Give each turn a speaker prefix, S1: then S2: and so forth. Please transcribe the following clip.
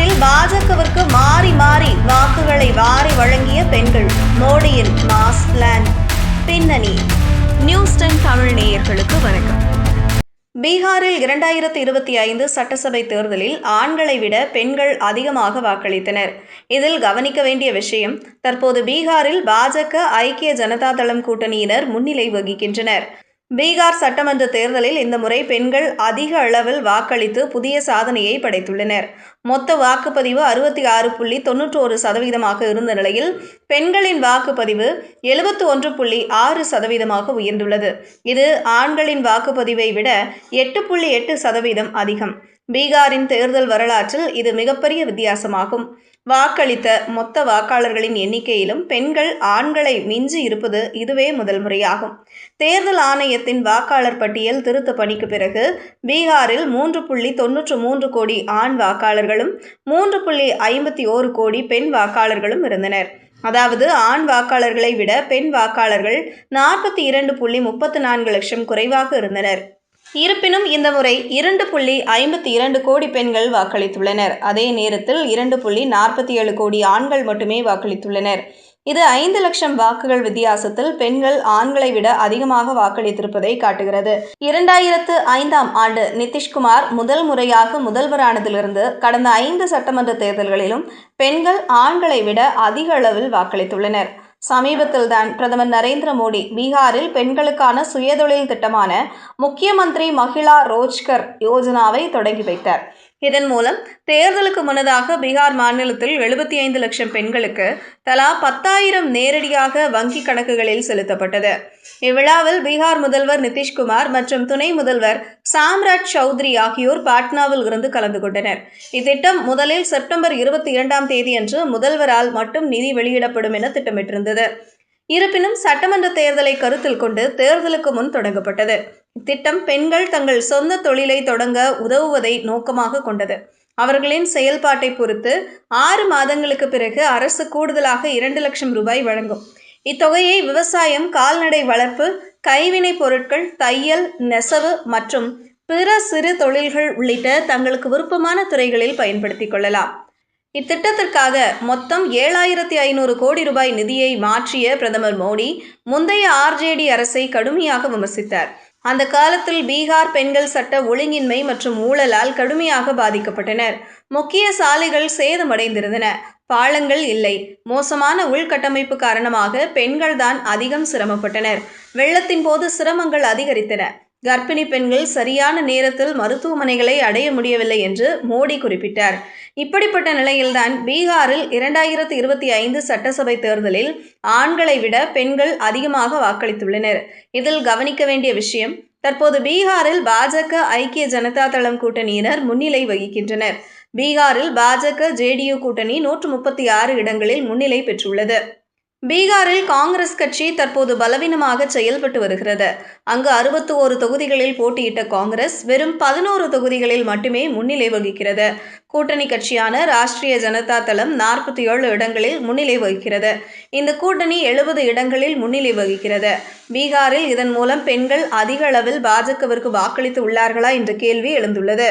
S1: பீகாரில் பாஜகவிற்கு மாறி மாறி வாக்குகளை வாரி வழங்கிய பெண்கள். மோடியின் மாஸ் பிளான் பின்னணி. நியூஸ் டென் தமிழ் நேயர்களுக்கு வணக்கம். பீகாரில் இரண்டாயிரத்தி இருபத்தி ஐந்து சட்டசபை தேர்தலில் ஆண்களை விட பெண்கள் அதிகமாக வாக்களித்தனர். இதில் கவனிக்க வேண்டிய விஷயம் தற்போது பீகாரில் பாஜக ஐக்கிய ஜனதா தளம் கூட்டணியினர் முன்னிலை வகிக்கின்றனர். பீகார் சட்டமன்ற தேர்தலில் இந்த முறை பெண்கள் அதிக அளவில் வாக்களித்து புதிய சாதனையை படைத்துள்ளனர். மொத்த வாக்குப்பதிவு அறுபத்தி ஆறு புள்ளி தொன்னூற்றோரு சதவீதமாக இருந்த நிலையில் பெண்களின் வாக்குப்பதிவு எழுபத்து ஒன்று புள்ளி ஆறு சதவீதமாக உயர்ந்துள்ளது. இது ஆண்களின் வாக்குப்பதிவை விட எட்டு புள்ளி எட்டு சதவீதம் அதிகம். பீகாரின் தேர்தல் வரலாற்றில் இது மிகப்பெரிய வித்தியாசமாகும். வாக்களித்த மொத்த வாக்காளர்களின் எண்ணிக்கையிலும் பெண்கள் ஆண்களை மிஞ்சி இருப்பது இதுவே முதல் முறையாகும். தேர்தல் ஆணையத்தின் வாக்காளர் பட்டியல் திருத்த பணிக்கு பிறகு பீகாரில் மூன்று புள்ளி தொன்னூற்று மூன்று கோடி ஆண் வாக்காளர்களும் மூன்று புள்ளி ஐம்பத்தி ஓரு கோடி பெண் வாக்காளர்களும் இருந்தனர். அதாவது ஆண் வாக்காளர்களை விட பெண் வாக்காளர்கள் நாற்பத்தி இரண்டு புள்ளி முப்பத்து நான்கு லட்சம் குறைவாக இருந்தனர். இருப்பினும் இந்த முறை இரண்டு புள்ளி ஐம்பத்தி இரண்டு கோடி பெண்கள் வாக்களித்துள்ளனர். அதே நேரத்தில் இரண்டு புள்ளி நாற்பத்தி ஏழு கோடி ஆண்கள் மட்டுமே வாக்களித்துள்ளனர். இது ஐந்து லட்சம் வாக்குகள் வித்தியாசத்தில் பெண்கள் ஆண்களை விட அதிகமாக வாக்களித்திருப்பதை காட்டுகிறது. இரண்டாயிரத்து ஐந்தாம் ஆண்டு நிதிஷ்குமார் முதல் முறையாக முதல்வரானதிலிருந்து கடந்த ஐந்து சட்டமன்ற தேர்தல்களிலும் பெண்கள் ஆண்களை விட அதிக அளவில் வாக்களித்துள்ளனர். சமீபத்தில்தான் பிரதமர் நரேந்திர மோடி பீகாரில் பெண்களுக்கான சுயதொழில் திட்டமான முக்கிய மந்திரி மகிழா ரோஜ்கர் யோஜனாவை தொடங்கி வைத்தார். இதன் மூலம் தேர்தலுக்கு முன்னதாக பீகார் மாநிலத்தில் எழுபத்தி ஐந்து லட்சம் பெண்களுக்கு தலா பத்தாயிரம் நேரடியாக வங்கி கணக்குகளில் செலுத்தப்பட்டது. இவ்விழாவில் பீகார் முதல்வர் நிதிஷ்குமார் மற்றும் துணை முதல்வர் சாம்ராஜ் சௌத்ரி ஆகியோர் பாட்னாவில் இருந்து கலந்து கொண்டனர். இத்திட்டம் முதலில் செப்டம்பர் இருபத்தி இரண்டாம் தேதியன்று முதல்வரால் மட்டும் நிதி வெளியிடப்படும் என திட்டமிட்டிருந்தது. இருப்பினும் சட்டமன்ற தேர்தலை கருத்தில் கொண்டு தேர்தலுக்கு முன் தொடங்கப்பட்டது. இத்திட்டம் பெண்கள் தங்கள் சொந்த தொழிலை தொடங்க உதவுவதை நோக்கமாக கொண்டது. அவர்களின் செயல்பாட்டை பொறுத்து ஆறு மாதங்களுக்கு பிறகு அரசு கூடுதலாக இரண்டு லட்சம் ரூபாய் வழங்கும். இத்தொகையை விவசாயம் கால்நடை வளர்ப்பு கைவினைப் பொருட்கள் தையல் நெசவு மற்றும் பிற சிறு தொழில்கள் உள்ளிட்ட தங்களுக்கு விருப்பமான துறைகளில் பயன்படுத்திக் கொள்ளலாம். இத்திட்டத்திற்காக மொத்தம் ஏழாயிரத்தி ஐநூறு கோடி ரூபாய் நிதியை மாற்றிய பிரதமர் மோடி முந்தைய ஆர்ஜேடி அரசை கடுமையாக விமர்சித்தார். அந்த காலத்தில் பீகார் பெண்கள் சட்ட ஒழுங்கின்மை மற்றும் ஊழலால் கடுமையாக பாதிக்கப்பட்டனர். முக்கிய சாலைகள் சேதமடைந்திருந்தன. பாலங்கள் இல்லை. மோசமான உள்கட்டமைப்பு காரணமாக பெண்கள்தான் அதிகம் சிரமப்பட்டனர். வெள்ளத்தின் போது சிரமங்கள் அதிகரித்தன. கர்ப்பிணி பெண்கள் சரியான நேரத்தில் மருத்துவமனைகளை அடைய முடியவில்லை என்று மோடி குறிப்பிட்டார். இப்படிப்பட்ட நிலையில்தான் பீகாரில் இரண்டாயிரத்தி இருபத்தி ஐந்து சட்டசபை தேர்தலில் ஆண்களை விட பெண்கள் அதிகமாக வாக்களித்துள்ளனர். இதில் கவனிக்க வேண்டிய விஷயம் தற்போது பீகாரில் பாஜக ஐக்கிய ஜனதா தளம் கூட்டணியினர் முன்னிலை வகிக்கின்றனர். பீகாரில் பாஜக ஜேடியு கூட்டணி நூற்று முப்பத்தி ஆறு இடங்களில் முன்னிலை பெற்றுள்ளது. பீகாரில் காங்கிரஸ் கட்சி தற்போது பலவீனமாக செயல்பட்டு வருகிறது. அங்கு அறுபத்தி ஓரு தொகுதிகளில் போட்டியிட்ட காங்கிரஸ் வெறும் பதினோரு தொகுதிகளில் மட்டுமே முன்னிலை வகிக்கிறது. கூட்டணி கட்சியான ராஷ்டிரிய ஜனதா தளம் நாற்பத்தி ஏழு இடங்களில் முன்னிலை வகிக்கிறது. இந்த கூட்டணி எழுபது இடங்களில் முன்னிலை வகிக்கிறது. பீகாரில் இதன் மூலம் பெண்கள் அதிக அளவில் பாஜகவிற்கு வாக்களித்து உள்ளார்களா என்ற கேள்வி எழுந்துள்ளது.